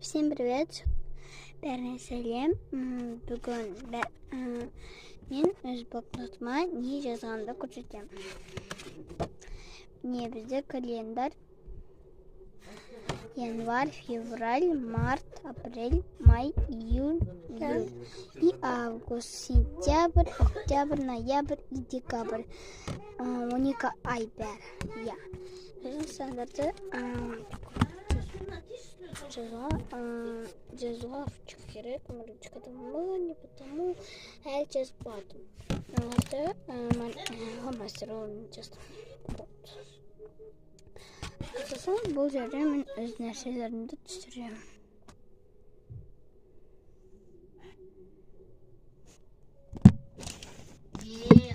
Всем привет! Бәріне сәлем. М, Бүгін бә- м, мен өз блокнотыма не жазғанымды көрсетемін. Міне бізде календарь. Январь, февраль, март, апрель, май, июль, июль. И август, сентябрь, октябрь, ноябрь и декабрь. Ы, 12 ай бәрі. Иә. Біздің сандарды жазуға ы, жазуға ручка керек ручкада мы не потому әлі жазбадым оларды фломастермен жаздым вот сосын бұл жерде мен өз нәрселерімді түсіремін Ee,